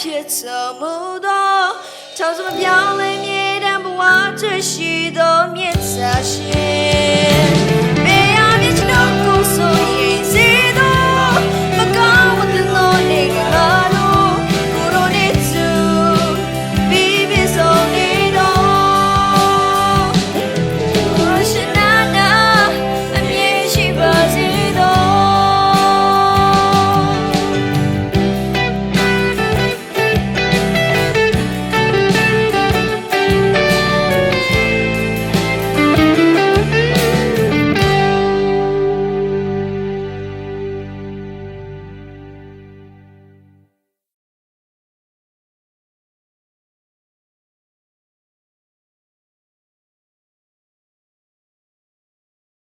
ဖြစ်ဆုံးမှုတော့ချောင်းစမပြောင်းလဲမြေတံဘဝတွေ့ရှိသောမြစ်သာရှင်